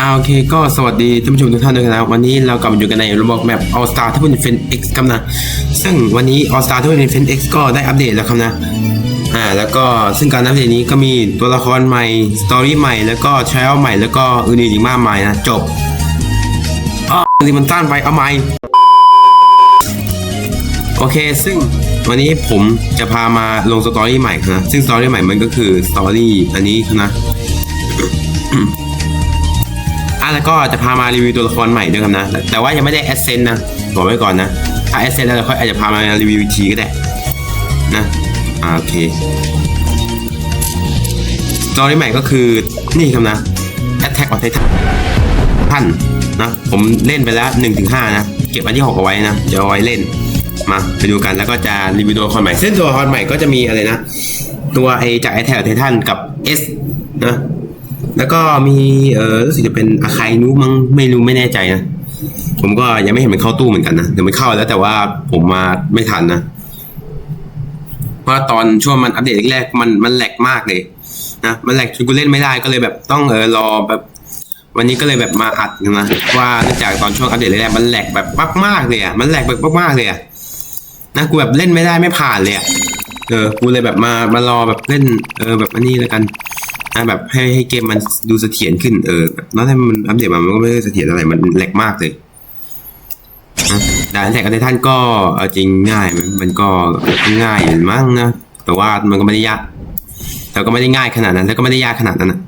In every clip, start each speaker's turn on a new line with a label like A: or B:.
A: อาโอเคก็สวัสดีท่านผู้ชมทุกท่านด้วยนะครับวันนี้เรากลับมาอยู่กันในระบบแมป All Star ที่เป็นเฟน X ครับนะซึ่งวันนี้ All Star ที่เป็นเฟน X ก็ได้อัปเดตแล้วครับนะอ่าแล้วก็ซึ่งการอัปเดตนี้ก็มีตัวละครใหม่สตอรี่ใหม่แล้วก็ทริลใหม่แล้วก็อื่นๆอีกมากมายนะจบอ๋อรีมันต้านไปเอาใหม่โอเคซึ่งวันนี้ผมจะพามาลงสตอรี่ใหม่ครับนะซึ่งสตอรี่ใหม่มันก็คือสตอรี่อันนี้นะ อะแล้วก็จะพามารีวิวตัวละครใหม่ด้วยครับนะ แต่ว่ายังไม่ได้แอสเซนนะบอกไว้ก่อนนะถ้าแอสเซนแล้วเราค่อยอาจจะพามารีวิวอีกทีก็ได้นะอ่าโอเคสตอรี่ใหม่ก็คือนี่ครับนะ Attack on Titan ท่านนะผมเล่นไปแล้ว 1-5ถึงนะ เก็บอันที่ 6 เอาไว้นะจะเอาไว้เล่นมาไปดูกันแล้วก็จะรีวิวตัวละครใหม่ซึ่งตัวละครใหม่ก็จะมีอะไรนะ ตัวไอจาก Attack on Titan กับ S นะ แล้วก็มีเออรู้สึกจะเป็นอาคายนูมั้งไม่รู้ไม่แน่ใจนะผมก็ยังไม่เห็นมันเข้าตู้เหมือนกันนะเดี๋ยวมันเข้าแล้วแต่ว่าผมมาไม่ทันนะเพราะตอนช่วงมันอัปเดตแรกมันมันแหลกมากเลยนะมันแหลกจนกูเล่นไม่ได้ก็เลยแบบต้องเออรอแบบ วันนี้ก็เลยแบบมาอัดนะว่าเนื่องจากตอนช่วงอัปเดตแรกมันแหลกแบบมากๆเลยอะมันแหลกแบบมากๆเลยอะนะกูแบบเล่นไม่ได้ไม่ผ่านเลยอะเออกูเลยแบบมามารอแบบเล่น เออแบบอันนี้แล้วกัน นะแบบให้ให้เกมมันดูเสถียรขึ้นเออแบบแล้วถ้ามันอัปเดตมามันก็ไม่ได้เสถียรอะไรมันแหลกมากเลยด่านแท็กอันท่านก็เอาจริงง่ายมันมันก็ง่ายอยู่มั้งนะแต่ว่ามันก็ไม่ได้ยากแต่ก็ไม่ได้ง่ายขนาดนั้นแล้วก็ไม่ได้ยากขนาดนั้นนะ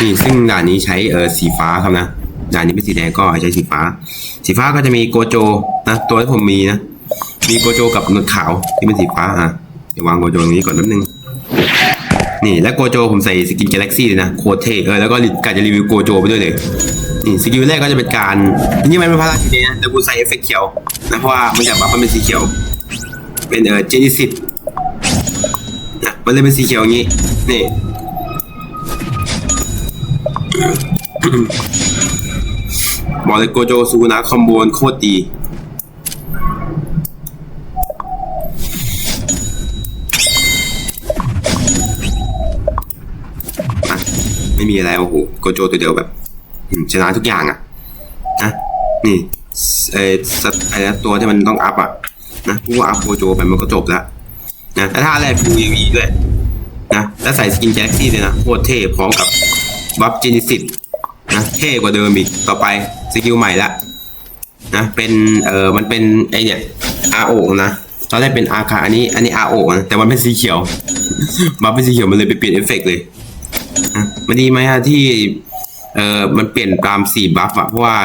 A: นี่ซึ่งด่านนี้ใช้เออสีฟ้าครับนะด่านนี้เป็นสีแดงก็ใช้สีฟ้า สีฟ้าก็จะมีโกโจนะตัวที่ผมมีนะ มีโกโจกับหนวดขาวที่เป็นสีฟ้าฮะเดี๋ยววางโกโจตรงนี้ก่อนแป๊บนึง นี่และโกโจผมใส่สกินกาแล็กซี่เลยนะโคเทเออแล้วก็กาจะรีวิวโกโจไปด้วยเลยนี่สกิลแรกก็จะเป็นการนี่มันเป็นพลังสีแดงนะแต่กูใส่เอฟเฟกต์เขียวนะเพราะว่ามันจะบัฟมันเป็นสีเขียว เป็นเออเจนิสิตนะมันเลยเป็นสีเขียวอย่างนี้นี่บอกเลยโกโจซูนะคอมโบนโคตรดี ไม่มีอะไรโอ้โหโกโจตัวเดียวแบบชนะทุกอย่างอะนะนี่เออสัตว์ไอ้ตัวที่มันต้องอัพอะนะกูอัพโกโจไปมันก็จบแล้วนะแล้วถ้าอะไรฟูยังมีด้วยนะแล้วใส่สกินแจ็คซี่เลยนะโคตรเท่พร้อมกับบัฟจินิสิตนะเท่กว่าเดิมอีกต่อไปสกิลใหม่ละนะเป็นเออมันเป็นไอเนี่ยอาโอนะตอนแรกเป็นอาคาอันนี้อันนี้อาโอนะแต่มันเป็นสีเขียว บัฟเป็นสีเขียวมันเลยไปเปลี่ยนเอฟเฟกต์เลย มันดีไหมฮะที่เอ่อมันเปลี่ยนตามสีบัฟอะเพราะว่า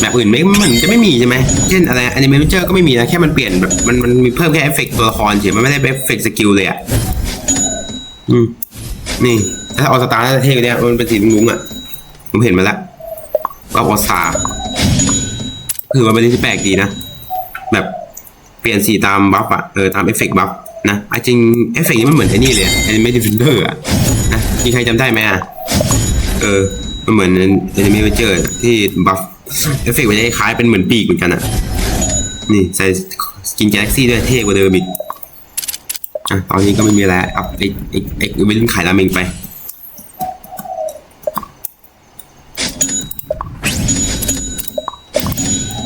A: แบบอื่นไม่เหมือนจะไม่มีใช่ไหมเช่นอะไรอนิเมเจอร์ก็ไม่มีนะแค่มันเปลี่ยนแบบมันมันมีเพิ่มแค่เอฟเฟกต์ตัวละครเฉยมันไม่ได้เอฟเฟกต์สกิลเลยอะอืมนี่ถ้าออสตาร์น่าจะเท่กว่าเนี่ยมันเป็นสีลุ้งๆอะผมเห็นมาแล้วก็ออสตาร์คือว่าเป็นที่แปลกดีนะ แบบเปลี่ยนสีตามบัฟอะเออตามเอฟเฟกต์บัฟนะไอจริงเอฟเฟกต์นี้มันเหมือนไอ้นี่เลยอนิเมดิฟินเดอร์อะนะมีใครจำได้ไหมอะ เออ มันเหมือนเอนิเมเจอร์ที่บัฟเอฟเฟกต์มันจะคล้ายเป็นเหมือนปีกเหมือนกันอะนี่ใส่สกินแกล็กซี่ด้วยเท่กว่าเดิมอีก อะ ตอนนี้ก็ไม่มีอะไรอัพเอ็กเอ็กเอ็กไปเล่นขายราเมงไป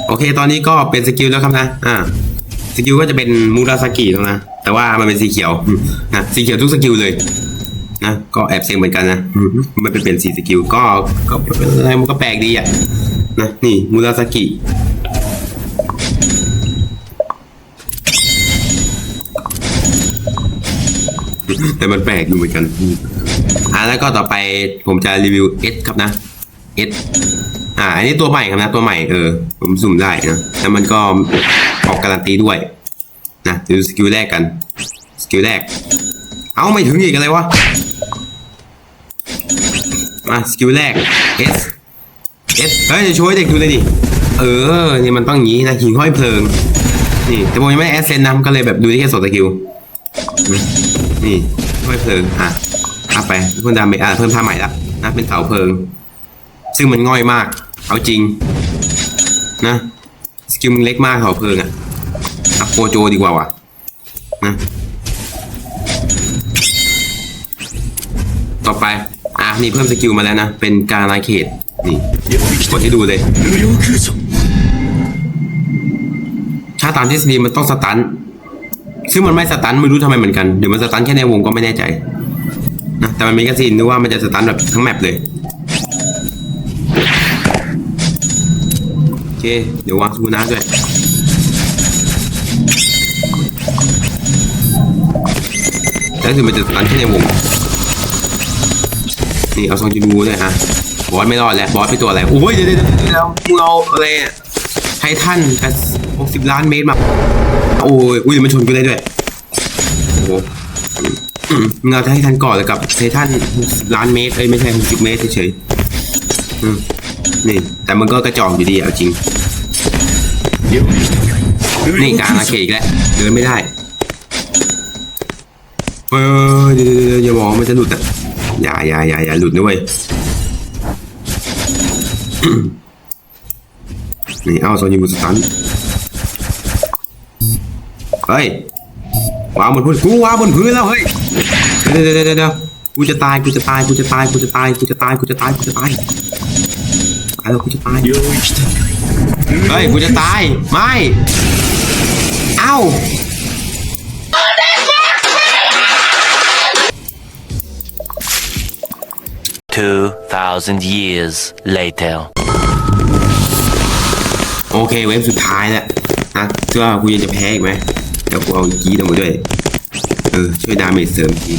A: โอเค ตอนนี้ก็เป็นสกิลแล้วครับนะ อ่าสกิลก็จะเป็นมูราสกิแล้วนะ แต่ว่ามันเป็นสีเขียวนะ สีเขียวทุกสกิลเลย นะก็แอบเซ็งเหมือนกันนะมันเป็นเป็นสีสกิลก็ก็เป็นอะไรมันก็แปลกดีอะนะนี่มูราสกิแต่มันแปลกอยู่เหมือนกันอืมอ่าแล้วก็ต่อไปผมจะรีวิว S ครับนะ S อ่า อันนี้ตัวใหม่ครับนะ ตัวใหม่เออ ผมสุ่มได้นะแล้วมันก็ออกการันตีด้วย นะดูสกิลแรกกัน สกิลแรก เอาไม่ถึงอีกอะไรวะ มาสกิลแรก S S เฮ้ยจะช่วยเด็กดูเลยดิ เออนี่มันต้องอย่างนี้นะหิ่งห้อยเพลิง นี่แต่ผมยังไม่ได้แอสเซนนะก็เลยแบบดูได้แค่สองสกิล นี่ห้อยเพลิงอะอัพไปเพิ่มดาเมจอะเพิ่มท่าใหม่ละนะเป็นเสาเพลิง ซึ่งมันง่อยมาก เอาจริง นะสกิลมันเล็กมากเสาเพลิงอะอัพโปโจดีกว่าว่ะนะต่อไป นี่เพิ่มสกิลมาแล้วนะ เป็นการนาเขต นี่กดให้ดูเลย ถ้าตามทฤษฎีมันต้องสตัน ซึ่งมันไม่สตันไม่รู้ทำไมเหมือนกัน เดี๋ยวมันสตันแค่ในวงก็ไม่แน่ใจนะแต่มันมีกระสินนึกว่ามันจะสตันแบบทั้งแมปเลยโอเค เดี๋ยววางสมุนะด้วยแล้วคือมันจะสตันแค่ในวง นี่เอาซองจินูเลยฮะบอสไม่รอดแล้วบอสไปตัวอะไรโอ้ยเดี๋ยวเดี๋ยวแล้วเราอะไรไททันหกสิบล้านเมตรมาโอ้ยอุ้ยมันชนกูได้ด้วยโอ้มึงเอาไททันก่อนเลยกับไททันหกสิบล้านเมตรเอ้ยไม่ใช่หกสิบเมตรเฉยๆนี่แต่มันก็กระจอกอยู่ดีเอาจริงนี่กา
B: ร
A: อาเขตอีกแล้วเดินไม่ได้เออเดี๋ยวอย่าบอกมันจะหลุดอะ อย่าอย่าอย่าอย่าหลุดด้วยนี่เอาซอนยูสตันเฮ้ยวางบนพื้นกูวางบนพื้นแล้วเฮ้ยเดี๋ยวเดี๋ยวเดี๋ยวกูจะตายกูจะตายกูจะตายกูจะตายกูจะตายกูจะตายกูจะตายตายแล้วกูจะตายเฮ้ยกูจะตายไม่เอ้า
C: 2,000 years later
A: โอเคเวฟสุดท้ายแล้วอะเจ้ากูยังจะแพ้อีกไหมเดี๋ยวกูเอาอีกกี้ลงมาด้วย เออ ช่วยดาเมจเสริมที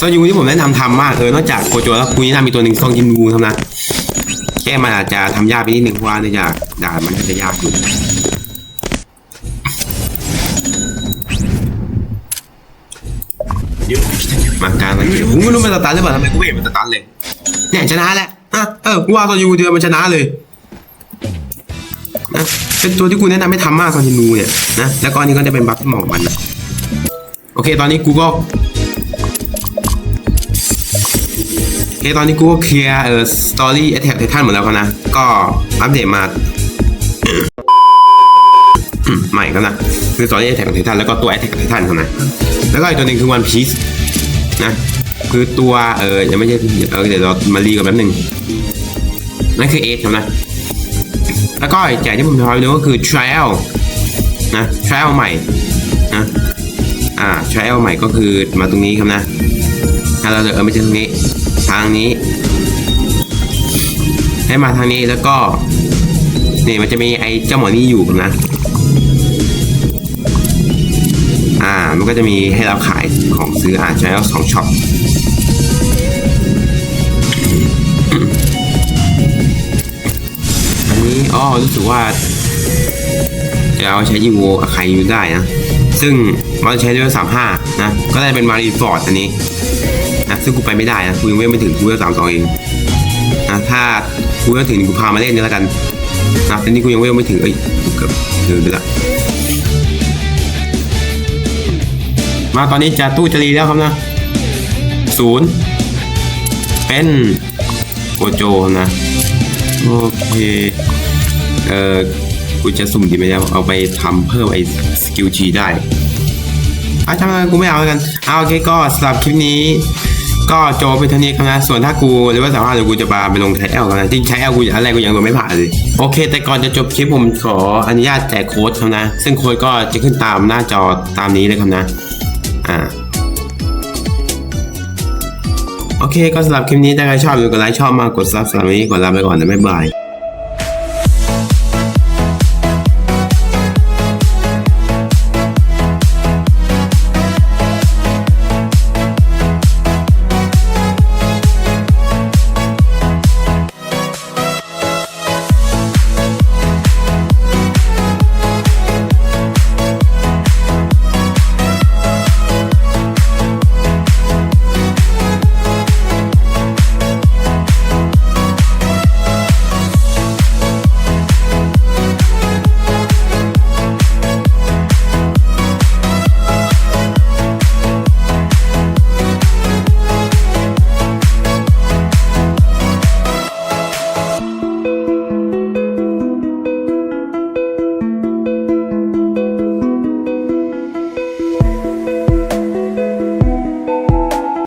A: ซอนยูที่ผมแนะนำทำมากเออนอกจากโกโจแล้วกูยังทำมีตัวหนึ่งซองยินวูทำนะแค่มันอาจจะทำยากไปนิดนึ่งเพราะว่าเนื่องจากด่านมันจะยากอยู่มาการมันโอ้ไม่รู้มันสตัร์ทหรือเปล่าทำไมกูไม่เห็นมันสตัร์เลย เนี่ยชนะแหละอะเออกูว่าซองยูเดียวมันชนะเลยนะเป็นตัวที่กูแนะนำให้ทำมากซองยูนูเนี่ยนะแล้วก็อันนี้ก็จะเป็นบัฟที่เหมาะกับมันนะโอเคตอนนี้กูก็โอเคตอนนี้กูก็เคลียร์เอ่อสตอรี่แอทแทกไททันหมดแล้วครับนะ ก็อัปเดตมาใหม่ครับนะคือสตอรี่แอทแทกไททันแล้วก็ตัวแอทแทกไททันครับนะแล้วก็อีกตัวหนึ่งคือวันพีซนะ คือตัวเออยังไม่ใช่เออเดี๋ยวเรามารีกันแป๊บหนึ่งนั่นคือเอทครับนะ แล้วก็อีกอย่างที่ผมทำไปดูก็คือ trial นะ trial ใหม่นะอ่า trial ใหม่ก็คือมาตรงนี้ครับนะถ้าเราเออไม่ใช่ตรงนี้ ทางนี้ ให้มาทางนี้แล้วก็นี่มันจะมีไอ้เจ้าหมอนี่อยู่ครับนะ มันก็จะมีให้เราขายของซื้ออ่าใช้แล้วสองช็อปอันนี้อ๋อรู้สึกว่า จะเอาใช้ยิงโวใครอยู่ได้นะ ซึ่งมันใช้ด้วยสามห้านะ ก็ได้เป็นมารีฟอร์ดอันนี้นะซึ่งกูไปไม่ได้นะกูยังไม่ถึงกูจะสามสองเองนะถ้ากูจะถึงกูพามาเล่นนี่แล้วกันนะแต่นี่กูยังไม่ถึงเอ้ยกูเกือบเดินไปละ มาตอนนี้จะตู้จะรีแล้วครับนะศูนย์เป็นโกโจนะโอเคเอ่อกูจะสุ่มดีไหมเนี่ยเอาไปทำเพิ่มไอ้สกิลจีได้อะทำไมกูไม่เอาแล้วกันเอาโอเคก็สำหรับคลิปนี้ ก็โจเป็นเท่านี้ครับนะ ส่วนถ้ากูหรือว่าสามารถเดี๋ยวกูจะมาไปลงใช้แอลกันนะจริงใช้แอลกูอะไรกูยังลงไม่ผ่านเลยโอเค แต่ก่อนจะจบคลิปผมขออนุญาตแจกโค้ดครับนะ ซึ่งโค้ดก็จะขึ้นตามหน้าจอตามนี้เลยครับนะ อ่าโอเคก็สำหรับคลิปนี้ถ้าใครชอบอย่าลืมกดไลค์ชอบมากกดซับสไครต์กดลาไปก่อนนะบ๊ายบาย